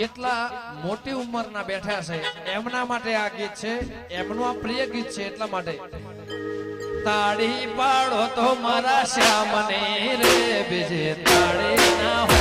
જેટલા મોટી ઉંમરના બેઠા છે, એમના માટે આ ગીત છે, એમનું આ પ્રિય ગીત છે એટલા માટે. તાળી પાડો તો મારા શ્યામને રે બીજે તાળી ના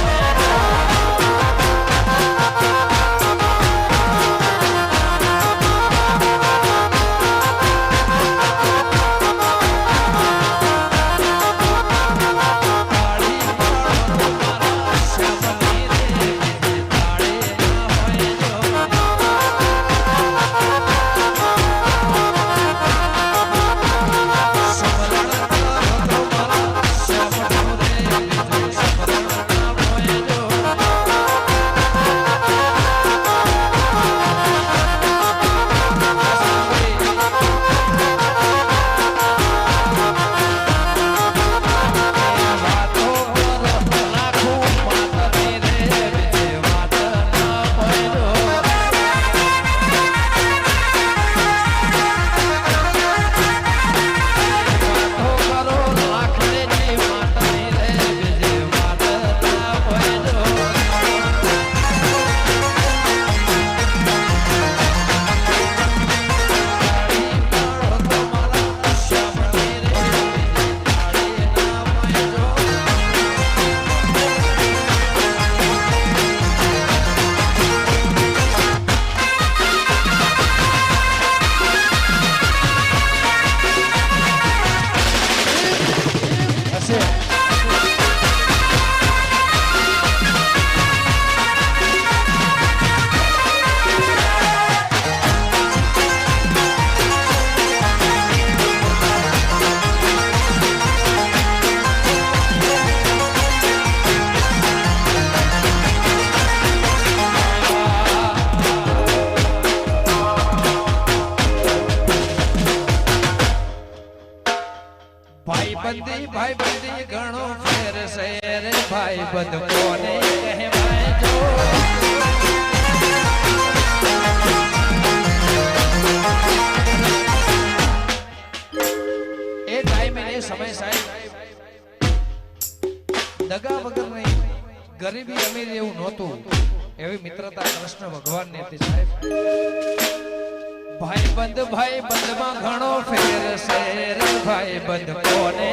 બંધી ભાઈ બંધી ઘણો ફેર શેર. ભાઈ બંધ કોને કહેવાય? જો એ ટાઈમે એ સમય સાહેબ દગા વગર નહીં ગરીબી અમીર એવું નહોતું. એવી મિત્રતા કૃષ્ણ ભગવાનની હતી સાહેબ. ભાઈ બંધ ભાઈ બંધમાં ઘણો ફેર શેર. ભાઈ બંધ કોને